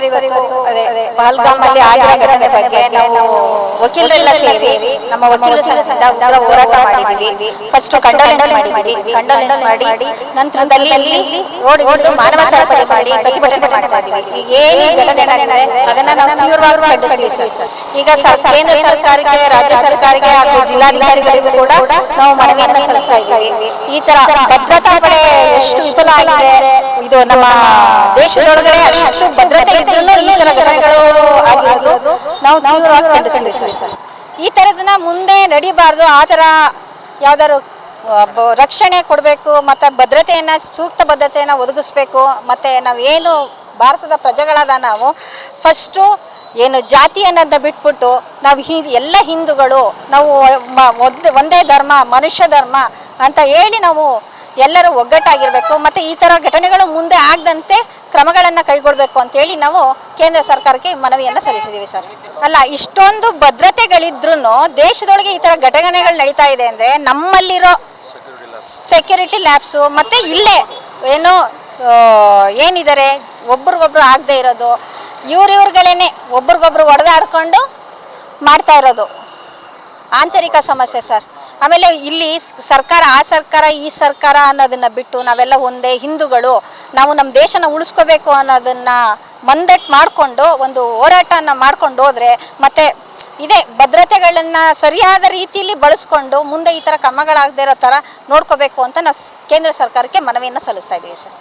Sir ಇವತ್ತು ಅದೇ ಪಹಲ್ಗಾಮ್ ಅಲ್ಲಿ ಆಗಿರೋ ಘಟನೆ ಬಗ್ಗೆ ನಾವು ವಕೀಲರೆಲ್ಲ ಸೇರಿ ನಮ್ಮ ವಕೀಲರ ಸಂಘದಿಂದ ಉಗ್ರ ಹೋರಾಟ ಮಾಡಿದ್ದೀವಿ ಫಸ್ಟ್ ಕಂಡೋಲೆನ್ಸ್ ಮಾಡಿದ್ದೀವಿ ಕಂಡೋಲೆನ್ಸ್ ಮಾಡಿ ನಂತರದಲ್ಲಿ ಅಲ್ಲಿ ರೋಡ್ ಹಿಡಿದು ಮಾನವ ಸರಪಳಿ ಮಾಡಿ ಪ್ರತಿಭಟನೆ ಮಾಡ್ತಾ ಇದ್ದೀವಿ ಈಗ ಏನು ಘಟನೆ ನಡೆದಿದೆ? ಅದನ್ನ ನಾವು ತೀವ್ರವಾಗಿ ಖಂಡಿಸ್ತೀವಿ ಸರ್. ಈಗ ಕೇಂದ್ರ ಸರ್ಕಾರಕ್ಕೆ ರಾಜ್ಯ ಸರ್ಕಾರಕ್ಕೆ ಹಾಗೂ ಜಿಲ್ಲಾಧಿಕಾರಿಗಳಿಗೂ ಕೂಡ ನಾವು ಮನವಿಯನ್ನ ಸಲ್ಲಿಸ್ತಾ ಇದ್ದೀವಿ. ಈ ತರ ಭದ್ರತಾ ಪಡೆ ಎಷ್ಟು ವಿಫಲ ಆಗಿದೆ? ಇದು ನಮ್ಮ ದೇಶದೊಳಗಡೆ ಅಷ್ಟು ತರ ಘಟನೆಗಳು ಆಗಿರೋದು ನಾವು ತೀವ್ರವಾಗಿ ಖಂಡಿಸ್ತೀವಿ ಸರ್ ಈ ಥರದನ್ನ ಮುಂದೆ ನಡಿಬಾರ್ದು ಆ ಥರ ಯಾವ್ದಾದ್ರು ರಕ್ಷಣೆ ಕೊಡಬೇಕು ಮತ್ತು ಭದ್ರತೆಯನ್ನು ಸೂಕ್ತ ಭದ್ರತೆಯನ್ನು ಒದಗಿಸ್ಬೇಕು ಮತ್ತು ನಾವೇನು ಭಾರತದ ಪ್ರಜೆಗಳಾದ ನಾವು ಫಸ್ಟು ಏನು ಜಾತಿ ಅನ್ನೋದನ್ನ ಬಿಟ್ಬಿಟ್ಟು ನಾವು ಹಿ ಎಲ್ಲ ಹಿಂದೂಗಳು ನಾವು ಒಂದೇ- ಧರ್ಮ ಮನುಷ್ಯ ಧರ್ಮ ಅಂತ ಹೇಳಿ ನಾವು ಎಲ್ಲರೂ ಒಗ್ಗಟ್ಟಾಗಿರಬೇಕು ಮತ್ತು ಈ ಥರ ಘಟನೆಗಳು ಮುಂದೆ ಆಗದಂತೆ ಕ್ರಮಗಳನ್ನು ಕೈಗೊಳ್ಳಬೇಕು ಅಂತೇಳಿ ನಾವು ಕೇಂದ್ರ ಸರ್ಕಾರಕ್ಕೆ ಮನವಿಯನ್ನು ಸಲ್ಲಿಸಿದ್ದೀವಿ ಸರ್. ಅಲ್ಲ, ಇಷ್ಟೊಂದು ಭದ್ರತೆಗಳಿದ್ರೂ ದೇಶದೊಳಗೆ ಈ ಥರ ಘಟನೆಗಳು ನಡೀತಾ ಇದೆ ಅಂದರೆ ನಮ್ಮಲ್ಲಿರೋ ಸೆಕ್ಯೂರಿಟಿ ಲ್ಯಾಬ್ಸು ಮತ್ತು ಇಲ್ಲೇ ಏನು ಏನಿದ್ದಾರೆ, ಒಬ್ರಿಗೊಬ್ರು ಆಗದೆ ಇರೋದು ಇವ್ರಿವ್ರಿಗಳೇ ಒಬ್ರಿಗೊಬ್ರು ಹೊಡೆದಾಡ್ಕೊಂಡು ಮಾಡ್ತಾ ಇರೋದು. ಆಂತರಿಕ ಸಮಸ್ಯೆ ಸರ್. ಆಮೇಲೆ ಇಲ್ಲಿ ಸರ್ಕಾರ, ಆ ಸರ್ಕಾರ, ಈ ಸರ್ಕಾರ ಅನ್ನೋದನ್ನ ಬಿಟ್ಟು ನಾವೆಲ್ಲ ಒಂದೇ ಹಿಂದೂಗಳು, ನಾವು ನಮ್ಮ ದೇಶನ ಉಳಿಸ್ಕೋಬೇಕು ಅನ್ನೋದನ್ನ ಮಂದಟ್ ಮಾಡಿಕೊಂಡು, ಒಂದು ಹೋರಾಟನ ಮಾಡ್ಕೊಂಡು ಹೋದ್ರೆ, ಮತ್ತೆ ಇದೇ ಭದ್ರತೆಗಳನ್ನ ಸರಿಯಾದ ರೀತಿಯಲ್ಲಿ ಬಳಸ್ಕೊಂಡು ಮುಂದೆ ಈ ಥರ ಕ್ರಮಗಳಾಗದೇ ಇರೋ ಥರ ನೋಡ್ಕೋಬೇಕು ಅಂತ ನಾವು ಕೇಂದ್ರ ಸರ್ಕಾರಕ್ಕೆ ಮನವಿಯನ್ನು ಸಲ್ಲಿಸ್ತಾ ಇದ್ದೀವಿ ಸರ್.